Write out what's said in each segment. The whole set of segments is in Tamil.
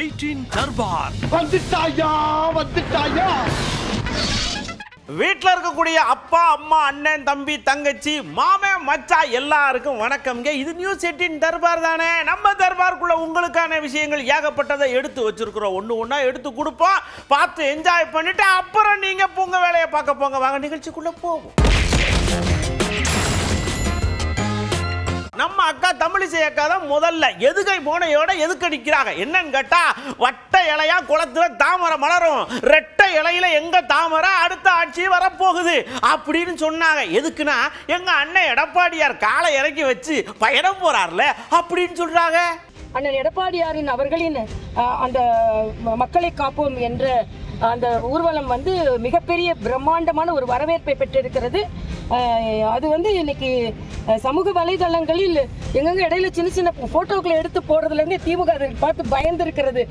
எயிட்டீன் தர்பார். வந்துட்டாயா வந்துட்டாயா? வீட்டில் இருக்கக்கூடிய அப்பா அம்மா அண்ணன் தம்பி தங்கச்சி மாமன் மச்சா எல்லாருக்கும் வணக்கம்ங்க இது நியூஸ் எயிட்டின் தர்பார் தானே? நம்ம தர்பாருக்குள்ள உங்களுக்கான விஷயங்கள் ஏகப்பட்டதை எடுத்து வச்சிருக்கிறோம். ஒன்று ஒன்றா எடுத்து கொடுப்போம். பார்த்து என்ஜாய் பண்ணிட்டு அப்புறம் நீங்கள் உங்க வேலையை பார்க்க போங்க. வாங்க நிகழ்ச்சிக்குள்ள போவோம். நம்ம அக்கா தமிழிசை அக்கா தான் முதல்ல. எதுகை போனையோட எதுக்கு அடிக்கிறாங்க என்னன்னு கேட்டா வட்ட இலையா குளத்துல தாமரை மலரும். ரெட்டை இலையில எங்க தாமரை அடுத்த ஆட்சி வரப்போகுது? அப்படின்னு சொன்னாங்க. எதுக்குன்னா எங்க அண்ணன் எடப்பாடியார் காலை இறக்கி வச்சு பயணம் போறார்ல அப்படின்னு சொல்றாங்க. அண்ணன் எடப்பாடியாரின் அவர்களின் அந்த ம- மக்களை காப்போம் என்ற அந்த ஊர்வலம் வந்து மிகப்பெரிய பிரம்மாண்டமான ஒரு வரவேற்பை பெற்றிருக்கிறது. அது வந்து இன்னைக்கு சமூக வலைதளங்களில் எங்கெங்க இடையில சின்ன சின்ன போட்டோக்களை எடுத்து போடுறதுலேருந்தே திமுக அதை பார்த்து பயந்துருக்கிறது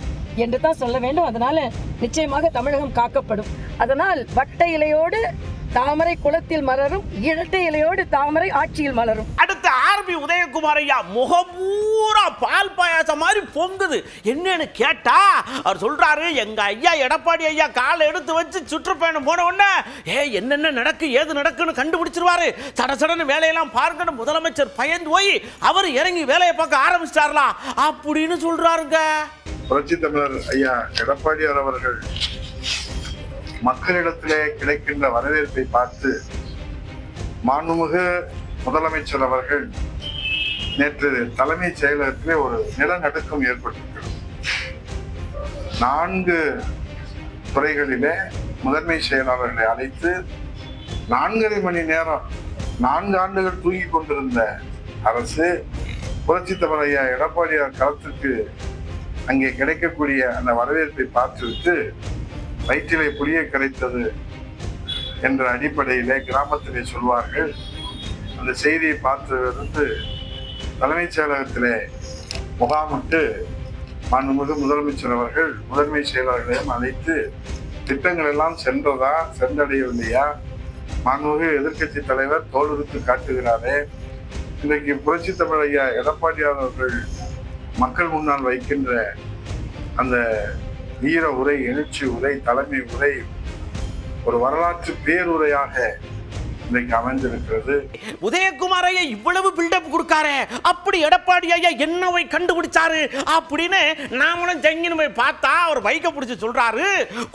என்று தான் சொல்ல வேண்டும். அதனால நிச்சயமாக தமிழகம் காக்கப்படும். அதனால் வட்ட இலையோடு தாமரை குளத்தில் மலரும் இரட்டை இலையோடு தாமரை ஆட்சியில் மலரும். அடுத்து ஆர்பி உதயகுமார் ஐயா முகமூரா பால் பாயாசம் மாதிரி பொங்குது. என்னன்னு கேட்டா அவர் சொல்றாரு எங்க ஐயா எடப்பாடி ஐயா காலை எடுத்து வச்சு சுற்றுப்பயணம் போன உடனே ஏ என்னென்ன நடக்கு ஏது நடக்குன்னு கண்டுபிடிச்சிருவாரு. சட சடன்னு வேலையெல்லாம் பார்க்கணும் முதலமைச்சர் பயந்து போய் அவர் இறங்கி வேலையை பார்க்க ஆரம்பிச்சிட்டாரலாம் அப்படின்னு சொல்றாருங்க. புரட்சி தமிழர் ஐயா எடப்பாடியார் அவர்கள் மக்களிடத்திலே கிடைக்கின்ற வரவேற்பை பார்த்து மாண்புமிகு முதலமைச்சர் அவர்கள் நேற்று தலைமைச் செயலகத்திலே ஒரு நிலநடுக்கம் ஏற்பட்டிருக்கிறது. நான்கு துறைகளிலே முதன்மை செயலாளர்களை அழைத்து நான்கரை மணி நேரம் நான்கு ஆண்டுகள் தூங்கி கொண்டிருந்த அரசு புரட்சி தமிழர் எடப்பாடியார் களத்துக்கு அங்கே கிடைக்கக்கூடிய அந்த வரவேற்பை பார்த்துவிட்டு வயிற்றிலே புளிய கரைத்தது என்ற அடிப்படையிலே கிராமத்திலே சொல்வார்கள். அந்த செய்தியை பார்த்ததிலிருந்து தலைமைச் செயலகத்திலே முகாமிட்டு மாண்புமிகு முதலமைச்சர் அவர்கள் முதன்மை செயலாளர்களையும் அழைத்து திட்டங்கள் எல்லாம் சென்றதா சென்றடையவில்லையா? மாண்புமிகு எதிர்க்கட்சி தலைவர் தோலுறுத்து காட்டுகிறாரே. இன்றைக்கு புரட்சி தமிழ் எடப்பாடியார் அவர்கள் மக்கள் முன்னால் வைக்கின்ற அந்த வீர உரை எழுச்சி உரை தலைமை உரை ஒரு வரலாற்று பேருரையாக இன்றைக்கு அமைந்திருக்கிறது. உதயகுமார் ஐயா இவ்வளவு பில்டப் கொடுக்காரு அப்படி எடப்பாடி ஐயா என்னவை கண்டுபிடிச்சாரு அப்படின்னு நாமளும் ஜங்கின்னு போய் பார்த்தா அவர் பைக்கை பிடிச்சி சொல்றாரு.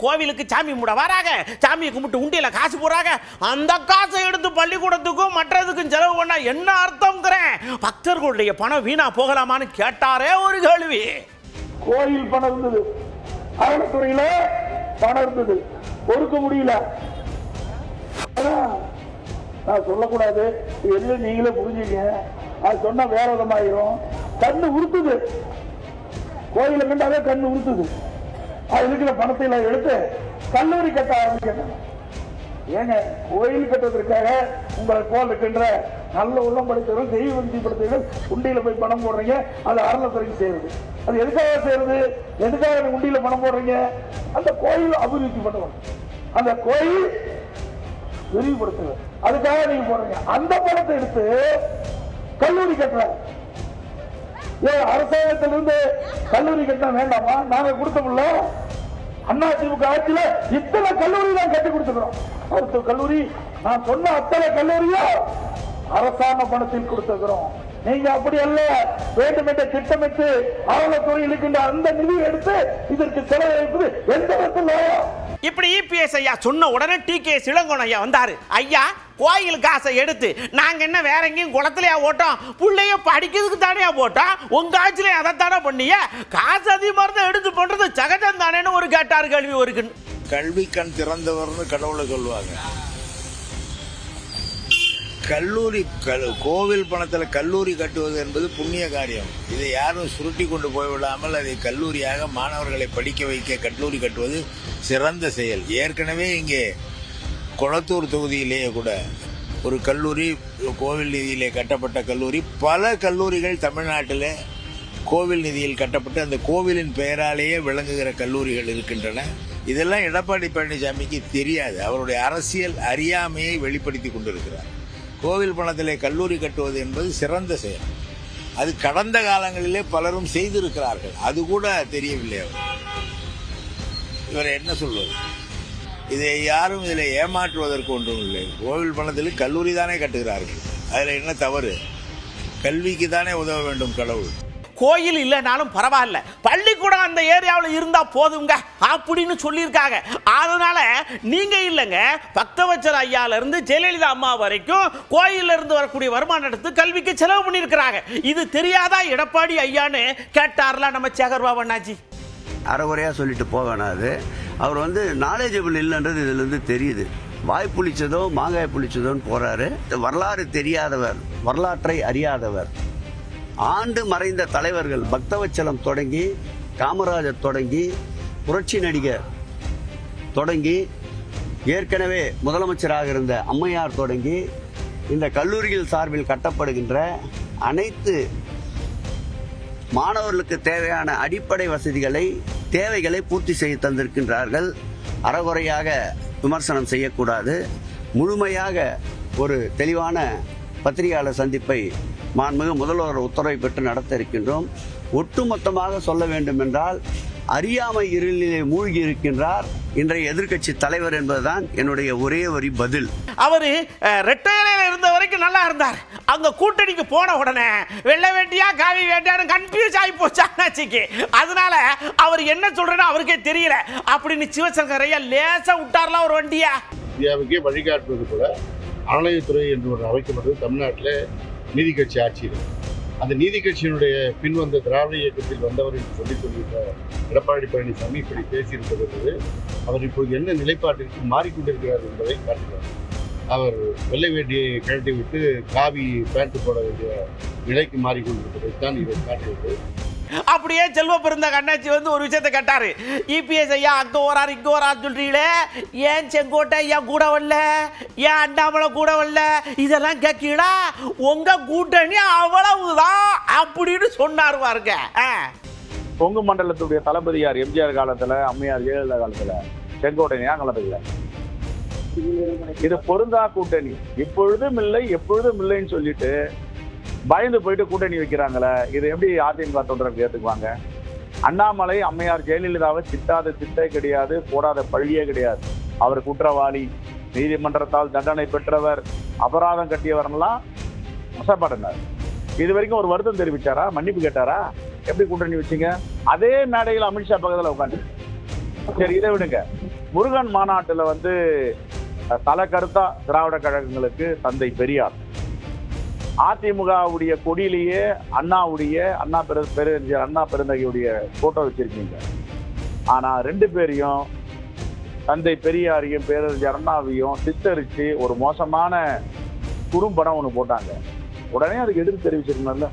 கோவிலுக்கு சாமி கும்பிட வராங்க சாமியை கும்பிட்டு உண்டியில காசு போறாங்க அந்த காசை எடுத்து பள்ளிக்கூடத்துக்கும் மற்றதுக்கும் செலவு பண்ணா என்ன அர்த்தம்ங்கிறேன். பக்தர்களுடைய பணம் வீணா போகலாமான்னு கேட்டாரே ஒரு கேள்வி. கோயில் பணம் இருந்தது. அறத்துறையில பணம் இருந்தது. கொடுக்க முடியல. நான் சொல்லக்கூடாது. எதுல நீங்களே புரிஞ்சுங்க அது சொன்னா வேற விதமாயிரும். கண்ணு உறுத்துது. கோயில கண்டாவே கண்ணு உறுத்துது. அது இருக்கிற பணத்தை எல்லாம் எடுத்து கல்லூரி கட்ட ஆரம்பிக்கணும் ஏங்க கோயில் கட்டுவதற்காக உங்களை போல் இருக்கின்ற நல்ல உள்ளம் படைத்தவர்கள் தெய்வ பக்தி படைத்தவர்கள் உண்டியில போய் பணம் போடுறீங்க அது அறநிலைத்துறைக்கு சேருது அது எதுக்காக சேருது எதுக்காக உண்டியில பணம் போடுறீங்க? அந்த கோயில் அபிவிருத்தி பண்ணுவோம் அந்த கோயில் விரிவுபடுத்துது அதுக்காக நீங்க போடுறீங்க. அந்த பணத்தை எடுத்து கல்லூரி கட்டுறாங்க ஏன் அரசாங்கத்திலிருந்து கல்லூரி கட்டினா வேண்டாமா? நாங்க கொடுத்தோம்ல அண்ணா திமுக ஆட்சியில இத்தனை கல்லூரி தான் கட்டி கொடுத்துக்கிறோம். மருத்துவ கல்லூரி நான் சொன்ன அத்தனை கல்லூரியோ அரசாங்க பணத்தில் கொடுத்துக்கிறோம். நீங்க அப்படி அல்ல வேண்டுமென்ற திட்டமிட்டு அறநிலைத்துறை இருக்கின்ற அந்த நிதி எடுத்து இதற்கு செலவழிப்பது எந்த விதத்தில் இப்படி இபிஎஸ் ஐயா சொன்ன உடனே டி கே சிலங்கோன் ஐயா வந்தாரு. ஐயா கோயில் காசை எடுத்து நாங்கள் என்ன வேற எங்கேயும் குளத்துலையா ஓட்டோம் பிள்ளைய படிக்கிறதுக்கு தானே போட்டோம்? உங்க ஆட்சியில அதைத்தானே பண்ணிய? காசு அதிகமாக இருந்தால் எடுத்து பண்றது சகஜம் தானேன்னு ஒரு கேட்டார் கேள்வி ஒரு கல்வி கண் திறந்தவர்னு கடவுளை சொல்லுவாங்க. கல்லூரி கல் கோவில் பணத்தில் கல்லூரி கட்டுவது என்பது புண்ணிய காரியம். இதை யாரும் சுருட்டி கொண்டு போய்விடாமல் அதை கல்லூரியாக மாணவர்களை படிக்க வைக்க கல்லூரி கட்டுவது சிறந்த செயல். ஏற்கனவே இங்கே குளத்தூர் தொகுதியிலேயே கூட ஒரு கல்லூரி கோவில் நிதியிலே கட்டப்பட்ட கல்லூரி. பல கல்லூரிகள் தமிழ்நாட்டில் கோவில் நிதியில் கட்டப்பட்டு அந்த கோவிலின் பெயராலேயே விளங்குகிற கல்லூரிகள் இருக்கின்றன. இதெல்லாம் எடப்பாடி பழனிசாமிக்கு தெரியாது. அவருடைய அரசியல் அறியாமையை வெளிப்படுத்தி கொண்டிருக்கிறார். கோவில் பணத்திலே கல்லூரி கட்டுவது என்பது சிறந்த செயல். அது கடந்த காலங்களிலே பலரும் செய்திருக்கிறார்கள். அது கூட தெரியவில்லை அவர் இவரை என்ன சொல்வது? இதை யாரும் இதில் ஏமாற்றுவதற்கு ஒன்றும் இல்லை. கோவில் பணத்தில் கல்லூரி தானே கட்டுகிறார்கள். அதில் என்ன தவறு? கல்விக்கு தானே உதவ வேண்டும் கடவுள். கோயில் இல்லைனாலும் பரவாயில்ல. பள்ளிக்கூடம் அந்த ஏரியாவில் இருந்தால் போதுங்க. அப்படின்னு சொல்லியிருக்காங்க. அதனால நீங்கள் இல்லைங்க. பக்தவச்சர் ஐயால இருந்து ஜெயலலிதா அம்மா வரைக்கும் கோயில்ல இருந்து வரக்கூடிய வருமானம் எடுத்து கல்விக்கு செலவு பண்ணியிருக்கிறாங்க. இது தெரியாதா எடப்பாடி ஐயான்னு கேட்டார்ல நம்ம சேகர்பாபு அண்ணாச்சி அறகுறையாக சொல்லிட்டு போக அது. அவர் வந்து நாலேஜபிள் இல்லைன்றது இதுலேருந்து தெரியுது. வாய் புளிச்சதோ மாங்காய் புளிச்சதோன்னு போகிறாரு வரலாறு தெரியாதவர் வரலாற்றை அறியாதவர். ஆண்டு மறைந்த தலைவர்கள் பக்தவச்சலம் தொடங்கி காமராஜர் தொடங்கி புரட்சி நடிகர் தொடங்கி ஏற்கனவே முதலமைச்சராக இருந்த அம்மையார் தொடங்கி இந்த கல்லூரிகள் சார்பில் கட்டப்படுகின்ற அனைத்து மாணவர்களுக்கு தேவையான அடிப்படை வசதிகளை தேவைகளை பூர்த்தி செய்து தந்திருக்கின்றார்கள். அறகுறையாக விமர்சனம் செய்யக்கூடாது. முழுமையாக ஒரு தெளிவான பத்திரிகையாளர் சந்திப்பை மாண்புமிகு முதல்வர் உத்தரவை பெற்று நடத்த இருக்கின்றோம் ஒட்டுமொத்தமாக சொல்ல வேண்டும் என்றால் அறியாமை இருளிலே மூழ்கி இருக்கின்றார் இன்றைய எதிர்க்கட்சி தலைவர் என்பதுதான் என்னுடைய ஒரே வரி பதில். அவரு அஹ், ரெட்டை இலையில இருந்த வரைக்கும் நல்லா இருந்தார். அங்க கூட்டணிக்கு போன உடனே வெள்ளை வேட்டியா காவி வேட்டியான்னு கன்ஃபியூஸ் ஆகி போச்சு அண்ணாச்சிக்கு அதனால அவர் என்ன சொல்றேன்னு அவருக்கே தெரியல. அப்படின்னு சிவசங்கர் ஐயா லேசா விட்டார்ல ஒரு வண்டியா. இந்தியாவுக்கே வழிகாட்டுவது போல அறநிலையத்துறை என்று ஒரு அமைக்கப்பட்டது தமிழ்நாட்டில். நீதி கட்சி ஆட்சியில். அந்த நீதி கட்சியினுடைய பின்வந்த திராவிட இயக்கத்தில் வந்தவர் என்று சொல்லிக் கொண்டிருந்த எடப்பாடி பழனிசாமி இப்படி பேசியிருப்பது அவர் இப்போது என்ன நிலைப்பாட்டிற்கு மாறிக்கொண்டிருக்கிறார் என்பதை காட்டுகிறார். அவர் வெள்ளை வேட்டியை கழட்டி விட்டு காவி பேண்ட் போட வேண்டிய நிலைக்கு மாறிக்கொண்டிருப்பதைத்தான் இதை காட்டுகிறது. அப்படியே செல்வ பிறந்த கண்ணாச்சி வந்து ஒரு விஷயத்தை கேட்டாரு. இபிஎஸ் ஐயா அங்க வராரு இங்க வராரு சொல்றீங்களே? ஏன் செங்கோட்டை ஐயா கூட வரல? ஏன் அண்ணாமலை கூட வரல? இதெல்லாம் கேட்கீங்களா? உங்க கூட்டணி அவ்வளவுதான் அப்படின்னு சொன்னார் பாருங்க. கொங்கு மண்டலத்துடைய தளபதியார் எம்ஜிஆர் காலத்துல அம்மையார் ஜெயலலிதா காலத்துல செங்கோட்டையா கலந்துக்கல இது பொருந்தா கூட்டணி. இப்பொழுதும் இல்லை எப்பொழுதும் இல்லைன்னு சொல்லிட்டு பயந்து போயிட்டு கூட்டணி வைக்கிறாங்களே இது எப்படி அதிமுக தொண்டர்கள் ஏற்றுக்குவாங்க அண்ணாமலை அம்மையார் ஜெயலலிதாவை திட்டாத திட்டே கிடையாது போடாத பழியே கிடையாது. அவர் குற்றவாளி நீதிமன்றத்தால் தண்டனை பெற்றவர் அபராதம் கட்டியவரெல்லாம் வசப்படுனார் இது வரைக்கும் ஒரு வருத்தம் தெரிவிச்சாரா? மன்னிப்பு கேட்டாரா? எப்படி கூட்டணி வச்சீங்க? அதே மேடையில் அமித்ஷா பக்கத்தில் உட்காந்து சரி இதை விடுங்க. முருகன் மாநாட்டில் வந்து தலை தல கருத்தா திராவிட கழகங்களுக்கு தந்தை பெரியார். அதிமுகவுடைய கொடியிலேயே அண்ணாவுடைய அண்ணா பெரு பெருஞ்சர் அண்ணா பெருந்தகையுடைய போட்டோ வச்சிருக்கீங்க. ஆனால் ரெண்டு பேரையும் தந்தை பெரியாரையும் பேரறிஞர் அண்ணாவையும் சித்தரித்து ஒரு மோசமான குறும்படம் ஒன்று போட்டாங்க. உடனே அதுக்கு எதிர்ப்பு தெரிவிச்சிருந்தோம்ல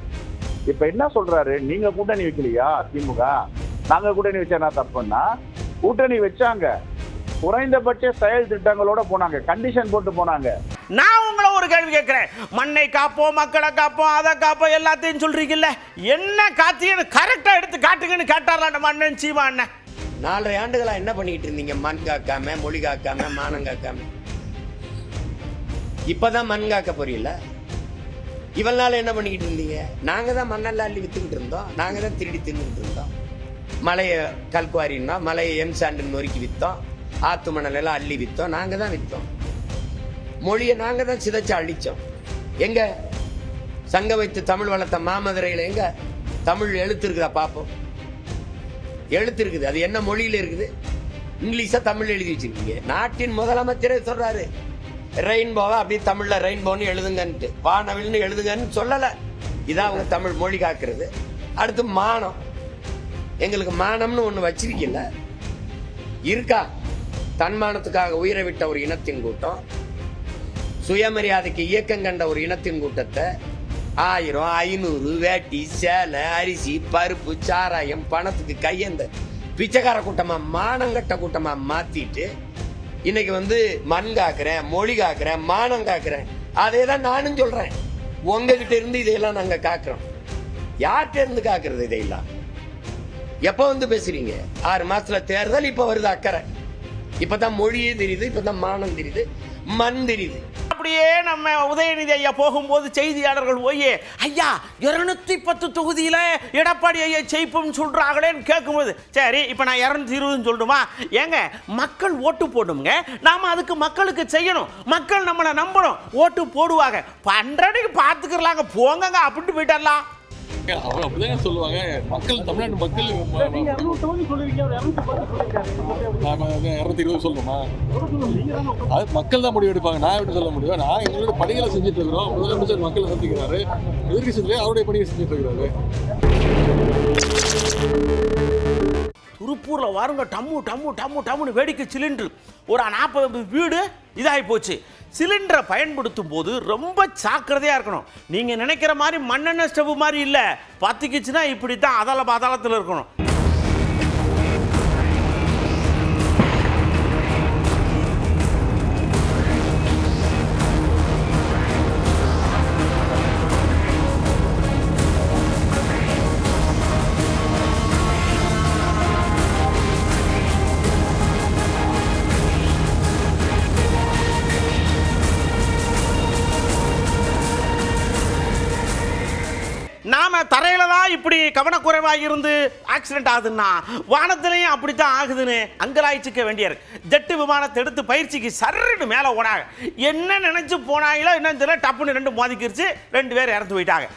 இப்போ என்ன சொல்கிறாரு நீங்கள் கூட்டணி வைக்கலையா திமுக நாங்கள் கூட்டணி வச்சா என்ன தப்புன்னா கூட்டணி வச்சாங்க. குறைந்தபட்ச செயல் திட்டங்களோட போனாங்க. கண்டிஷன் போட்டு போனாங்க. நான் உங்களை ஒரு கேள்வி கேட்கிறேன். மண்ணை காப்போம் மக்களை காப்போம் அதை காப்போம் எல்லாத்தையும் சொல்றீங்கல்ல? என்ன காத்தியன்னு கரெக்டா எடுத்து காட்டுங்கன்னு கேட்டார்ல நம்ம அண்ணன் சீமா அண்ணன். நாலரை ஆண்டுகளா என்ன பண்ணிக்கிட்டு இருந்தீங்க? மண் காக்காம மொழி காக்காம மானம் காக்காம. இப்பதான் மண் காக்க போறீல்ல? இவள் நாள் என்ன பண்ணிக்கிட்டு இருந்தீங்க? நாங்க தான் மண்ணெல்லாம் அள்ளி வித்துக்கிட்டு இருந்தோம். நாங்க தான் திருடி தின்னுட்டு இருந்தோம். மலையை கல்குவாரின்னா மலையை எம் சாண்டு நொறுக்கி வித்தோம். ஆத்து மணல் எல்லாம் அள்ளி வித்தோம். நாங்க தான் வித்தோம். மொழியை நாங்க தான் சிதைச்சு அழிச்சோம். எங்க? சங்க வைத்து தமிழ் வளர்த்த மாமதுரையில் எங்க? தமிழ் எழுத்து இருக்குதா பார்ப்போம் எழுத்து இருக்குது அது என்ன மொழியில இருக்குது? இங்கிலீஷா தமிழ் எழுதி வச்சிருக்கீங்க. நாட்டின் முதலமைச்சரே சொல்றாரு. ரெயின்போவை அப்படியே தமிழ்ல ரெயின்போன்னு எழுதுங்கன்ட்டு. வானவில்னு எழுதுங்கன்னு சொல்லல. இதான் அவங்க தமிழ் மொழி காக்குறது. அடுத்து மானம். எங்களுக்கு மானம்னு ஒண்ணு வச்சிருக்கீல்ல இருக்கா? தன்மானத்துக்காக உயிரை விட்ட ஒரு இனத்தின் கூட்டம். சுயமரியாதைக்கு இயக்கம் கண்ட ஒரு இனத்தின் கூட்டத்தை ஆயிரம் ஐநூறு வேட்டி சேலை அரிசி பருப்பு சாராயம் பணத்துக்கு கையெந்த பிச்சைக்கார கூட்டமா மானங்கட்ட கூட்டமா மாத்திட்டு இன்னைக்கு வந்து மண் காக்குறேன் மொழி காக்குறேன் மானம் காக்குறேன். அதே தான் நானும் சொல்றேன். உங்ககிட்ட இருந்து இதையெல்லாம் நாங்க காக்குறோம். யார்கிட்ட இருந்து காக்குறது இதையெல்லாம்? எப்போ வந்து பேசுறீங்க? ஆறு மாசத்துல தேர்தல் இப்ப வருது அக்கறை. இப்பதான் மொழியே தெரியுது இப்பதான் மானம் தெரியுது மண் தெரியுது. அப்படியே நம்ம உதயநிதி ஐயா போகும்போது செய்தியாளர்கள் போய் ஐயா இருநூத்தி பத்து தொகுதியில் எடப்பாடி ஐயா ஜெயிப்போம்னு சொல்கிறாங்களேன்னு கேட்கும்போது சரி இப்போ நான் இரநூத்தி இருபதுன்னு சொல்லணுமா ஏங்க மக்கள் ஓட்டு போடணுங்க நாம் அதுக்கு மக்களுக்கு செய்யணும். மக்கள் நம்மளை நம்பணும். ஓட்டு போடுவாங்க. பண்றதுக்கு பார்த்துக்கிறலாங்க. போங்கங்க அப்படின்ட்டு போயிட்டாரலாம். அவங்க அப்படிதான் சொல்லுவாங்க. மக்கள் தமிழ்நாட்டு மக்கள் இரநூத்தி இருபது சொல்லணுமா? அது மக்கள் தான் முடிவு எடுப்பாங்க. நான் எப்படி சொல்ல முடியும்? நான் எங்களோட பணிகளை செஞ்சுட்டு இருக்கிறோம். முதலமைச்சர் மக்களை சந்திக்கிறாரு. எதிர்கட்சியிலே அவருடைய பணியை செஞ்சுட்டு இருக்கிறாரு. திருப்பூரில் வாருங்க டம்மு டம்மு டம்மு டம்முன்னு வேடிக்கை சிலிண்டர். ஒரு நாற்பது வீடு இதாகி போச்சு. சிலிண்டரை பயன்படுத்தும் போது ரொம்ப ஜாக்கிரதையாக இருக்கணும். நீங்கள் நினைக்கிற மாதிரி மண்ணெண்ணெய் ஸ்டவ் மாதிரி இல்லை. பத்திக்கிச்சுன்னா இப்படி தான் அதள பாதாளத்தில் இருக்கணும். இப்படி கவனக்குறைவாக இருந்து ஆக்சிடென்ட் ஆகுதுன்னா வானத்திலையும் அப்படித்தான் ஆகுதுன்னு அங்கலாய்ச்சிக்க வேண்டிய இருக்கு ஜெட்டு விமானத்தை எடுத்து பயிற்சிக்கு சர்ன்னு மேலே ஓடாங்க. என்ன நினைச்சு போனாங்களோ என்னன்னு தெரியல டப்புன்னு ரெண்டு மோதிக்கிருச்சு ரெண்டு பேர் இறந்து போயிட்டாங்க.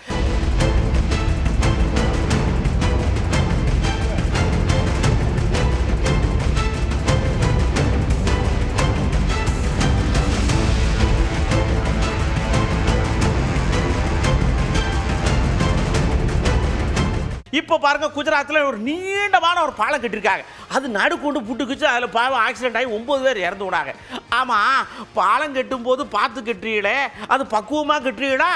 இப்போ பாருங்க குஜராத்தில் ஒரு நீண்டமான ஒரு பாலம் கட்டியிருக்காங்க. அது நடுக்கொண்டு புட்டுக்குச்சு அதில் பாவம் ஆக்சிடென்ட் ஆகி ஒம்பது பேர் இறந்து விடாங்க ஆமாம் பாலம் கட்டும்போது பார்த்து கட்டுறீங்களே அது பக்குவமாக கட்டுறீங்களா?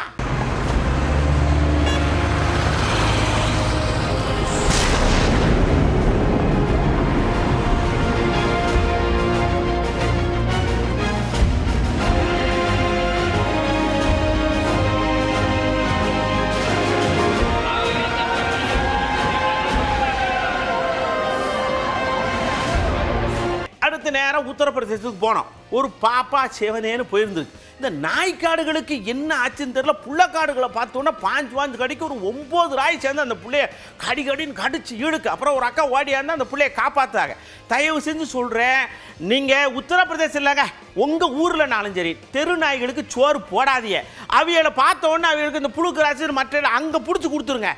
நேராக உத்தரப்பிரதேசத்துக்கு போனோம். ஒரு பாப்பா சேவனேன்னு போயிருந்தது. இந்த நாய்க்காடுகளுக்கு என்ன ஆச்சுன்னு தெரியல. புள்ளக்காடுகளை பார்த்தோன்னா பாஞ்சு பாஞ்சு கடிக்கு ஒரு ஒம்பது ராய் சேர்ந்து அந்த பிள்ளைய கடி கடின்னு கடிச்சு இழுக்கு. அப்புறம் ஒரு அக்கா ஓடியாந்து அந்த பிள்ளைய காப்பாத்துறாங்க. தயவு செஞ்சு சொல்கிறேன் நீங்கள் உத்தரப்பிரதேசம் இல்லைங்க. உங்கள் ஊரில்னாலும் சரி தெரு நாய்களுக்கு சோறு போடாதீங்க. அவியலை பார்த்த உடனே இந்த புழுக்கு ராசி மற்ற அங்கே பிடிச்சி கொடுத்துருங்க.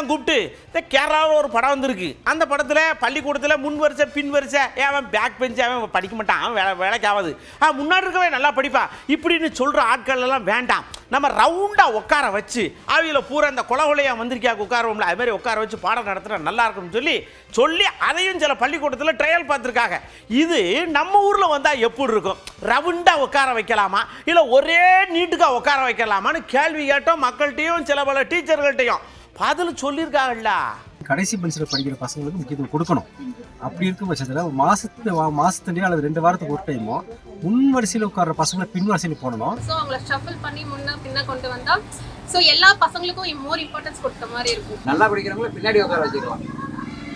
எல்லாம் கூப்பிட்டு இந்த கேரளாவில் ஒரு படம் வந்திருக்கு. அந்த படத்தில் பள்ளிக்கூடத்தில் முன் வரிசை பின் வரிசை. ஏன் அவன் பேக் பெஞ்சு அவன் படிக்க மாட்டான். அவன் வேலை வேலைக்கு ஆகாது ஆ முன்னாடி இருக்கவே நல்லா படிப்பான் இப்படின்னு சொல்கிற ஆட்கள் எல்லாம் வேண்டாம். நம்ம ரவுண்டாக உட்கார வச்சு அவையில் பூரா இந்த குலகுலையாக வந்திருக்கியா உட்காருவோம்ல அது மாதிரி உட்கார வச்சு பாடம் நடத்துனா நல்லா இருக்கும்னு சொல்லி சொல்லி அதையும் சில பள்ளிக்கூடத்தில் ட்ரையல் பார்த்துருக்காங்க. இது நம்ம ஊரில் வந்தால் எப்படி இருக்கும்? ரவுண்டாக உட்கார வைக்கலாமா? இல்லை ஒரே நீட்டுக்காக உட்கார வைக்கலாமான்னு கேள்வி கேட்டோம் மக்கள்கிட்டையும் சில பல டீச்சர்கள்ட்டையும் பதில் சொல்லியிருக்காங்கல்ல கடைசி பெஞ்சில் படிக்கிற பசங்களுக்கு முக்கியத்துவம் கொடுக்கணும். அப்படி இருக்கும் பட்சத்தில் மாசத்து மாசத்துலயோ அல்லது ரெண்டு வாரத்துக்கு ஒரு டைமோ முன் வரிசையில் உட்கார்ற பசங்களை பின் வரிசையில் போடணும். ஸோ அவங்கள ஷஃபிள் பண்ணி முன்ன பின்ன கொண்டு வந்தா ஸோ எல்லா பசங்களுக்கும் மோர் இம்பார்ட்டன்ஸ் கொடுத்த மாதிரி இருக்கும். நல்லா படிக்கிறவங்கள பின்னாடி உட்கார வச்சுக்கலாம்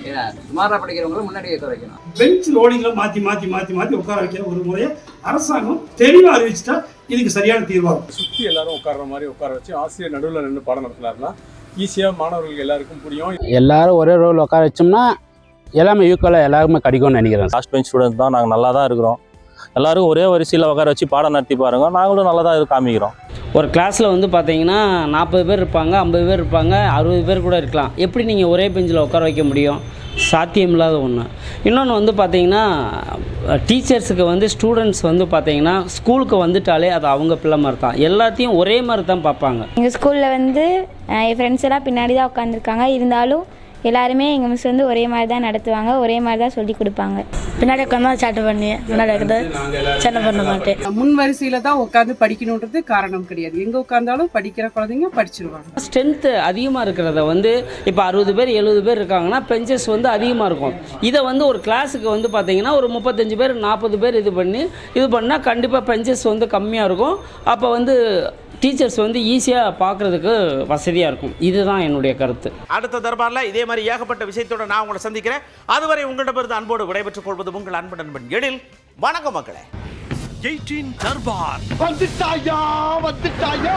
ஏன்னா சுமாராக படிக்கிறவங்கள முன்னாடி உட்கார வைக்கணும். பெஞ்ச் லோடிங்ல மாத்தி மாத்தி மாத்தி மாத்தி உட்கார வைக்கிற ஒரு முறையை அரசாங்கம் தெளிவா அறிவிச்சிட்டா இதுக்கு சரியான தீர்வாகும். சுற்றி எல்லாரும் உட்கார்ற மாதிரி உட்கார வச்சு ஆசிரியர் நடுவில் நின்று பாடம் நடத்தினாருன்னா ஈஸியாக மாணவர்களுக்கு எல்லாருக்கும் புரியும். எல்லாரும் ஒரே ரோல் உட்கார வச்சோம்னா எல்லாமே ஈக்குவலாக எல்லாருமே கிடைக்கும்னு நினைக்கிறேன். லாஸ்ட் பெஞ்ச் ஸ்டூடெண்ட் தான் நாங்கள் நல்லா தான் இருக்கிறோம். எல்லாரும் ஒரே வரிசையில் உட்கார வச்சு பாடம் நடத்தி பாருங்க. நாங்களும் நல்லா தான் காமிக்கிறோம். ஒரு கிளாஸில் வந்து பார்த்தீங்கன்னா நாற்பது பேர் இருப்பாங்க ஐம்பது பேர் இருப்பாங்க அறுபது பேர் கூட இருக்கலாம். எப்படி நீங்கள் ஒரே பெஞ்சில் உட்கார வைக்க முடியும்? சாத்தியமில்லாத ஒன்று இன்னொன்று வந்து பார்த்தீங்கன்னா டீச்சர்ஸுக்கு வந்து ஸ்டூடெண்ட்ஸ் வந்து பார்த்தீங்கன்னா ஸ்கூலுக்கு வந்துட்டாலே அது அவங்க பிள்ளை மாதிரி தான் எல்லாத்தையும் ஒரே மாதிரி தான் பார்ப்பாங்க எங்கள் ஸ்கூலில் வந்து என் ஃப்ரெண்ட்ஸ் எல்லாம் பின்னாடி தான் உட்காந்துருக்காங்க இருந்தாலும் எல்லாருமே எங்கள் மிஸ் வந்து ஒரே மாதிரி தான் நடத்துவாங்க. ஒரே மாதிரி தான் சொல்லி கொடுப்பாங்க. பின்னாடி உட்காந்து சேட்டை பண்ணி முன்னாடி உட்காந்து சேட்டை பண்ண மாட்டேன். முன் வரிசையில தான் உட்காந்து படிக்கணுன்றது காரணம் கிடையாது. எங்க உட்கார்ந்தாலும் படிக்கிற குழந்தைங்க படிச்சிருவாங்க. ஸ்ட்ரென்த்து அதிகமாக இருக்கிறத வந்து இப்போ அறுபது பேர் எழுபது பேர் இருக்காங்கன்னா பெஞ்சஸ் வந்து அதிகமாக இருக்கும். இதை வந்து ஒரு கிளாஸுக்கு வந்து பார்த்தீங்கன்னா ஒரு முப்பத்தஞ்சு பேர் நாற்பது பேர் இது பண்ணி இது பண்ணால் கண்டிப்பாக பெஞ்சஸ் வந்து கம்மியாக இருக்கும். அப்போ வந்து டீச்சர்ஸ் வந்து ஈஸியாக பார்க்குறதுக்கு வசதியாக இருக்கும். இதுதான் என்னுடைய கருத்து. அடுத்த தர்பார்ல இதே மாதிரி ஏகப்பட்ட விஷயத்தோட நான் உங்களை சந்திக்கிறேன். அதுவரை உங்களிடமிருந்து அன்போடு விடைபெற்றுக் கொள்வது உங்கள் அன்பு நண்பன் எழில். வணக்கம் மக்களே. எயிட்டீன் தர்பார். வந்துட்டாயா வந்துட்டாயா?